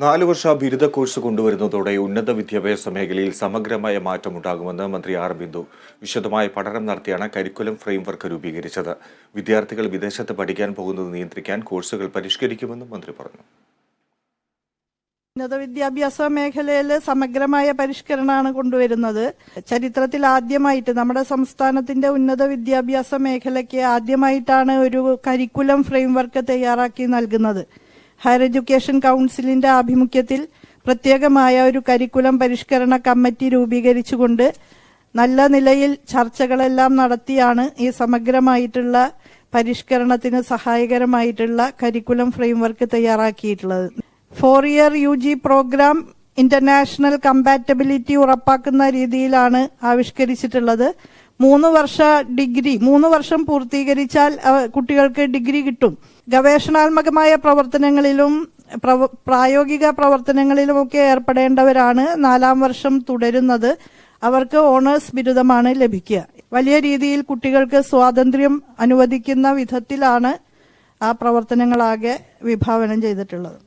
നാല് വർഷ ബിരുദ കോഴ്സ് കൊണ്ടുവരുന്നതോടെ ഉന്നത വിദ്യാഭ്യാസ മേഖലയിൽ സമഗ്രമായ മാറ്റമുണ്ടാകുമെന്ന് മന്ത്രി ആർ ബിന്ദു വിശദമായ പഠനം നടത്തിയാണ് കരിക്കുലം ഫ്രെയിംവർക്ക് രൂപീകരിച്ചത്. വിദ്യാർത്ഥികൾ വിദേശത്ത് പഠിക്കാൻ പോകുന്നത് നിയന്ത്രിക്കാൻ കോഴ്സുകൾ പരിഷ്കരിക്കുമെന്നും മന്ത്രി പറഞ്ഞു. ഉന്നത വിദ്യാഭ്യാസ മേഖലയിൽ സമഗ്രമായ പരിഷ്കരണമാണ് കൊണ്ടുവരുന്നത്. ചരിത്രത്തിൽ ആദ്യമായിട്ട് നമ്മുടെ സംസ്ഥാനത്തിന്റെ ഉന്നത വിദ്യാഭ്യാസ മേഖലയ്ക്ക് ആദ്യമായിട്ടാണ് ഒരു കരിക്കുലം ഫ്രെയിംവർക്ക് തയ്യാറാക്കി നൽകുന്നത്. ഹയർ എഡ്യൂക്കേഷൻ കൗൺസിലിന്റെ ആഭിമുഖ്യത്തിൽ പ്രത്യേകമായ ഒരു കരിക്കുലം പരിഷ്കരണ കമ്മിറ്റി രൂപീകരിച്ചുകൊണ്ട് നല്ല നിലയിൽ ചർച്ചകളെല്ലാം നടത്തിയാണ് ഈ സമഗ്രമായിട്ടുള്ള പരിഷ്കരണത്തിന് സഹായകരമായിട്ടുള്ള കരിക്കുലം ഫ്രെയിംവർക്ക് തയ്യാറാക്കിയിട്ടുള്ളത്. Four year U G programme international compatibility ഉറപ്പാക്കുന്ന രീതിയിലാണ് ആവിഷ്കരിച്ചിട്ടുള്ളത്. മൂന്ന് വർഷ ഡിഗ്രി മൂന്ന് വർഷം പൂർത്തീകരിച്ചാൽ കുട്ടികൾക്ക് ഡിഗ്രി കിട്ടും. ഗവേഷണാത്മകമായ പ്രവർത്തനങ്ങളിലും പ്രവ- പ്രായോഗിക പ്രവർത്തനങ്ങളിലുമൊക്കെ ഏർപ്പെടേണ്ടവരാണ് നാലാം വർഷം തുടരുന്നത്. അവർക്ക് ഓണേഴ്സ് ബിരുദമാണ് ലഭിക്കുക. വലിയ രീതിയിൽ കുട്ടികൾക്ക് സ്വാതന്ത്ര്യം അനുവദിക്കുന്ന വിധത്തിലാണ് ആ പ്രവർത്തനങ്ങളാകെ വിഭാവനം ചെയ്തിട്ടുള്ളത്.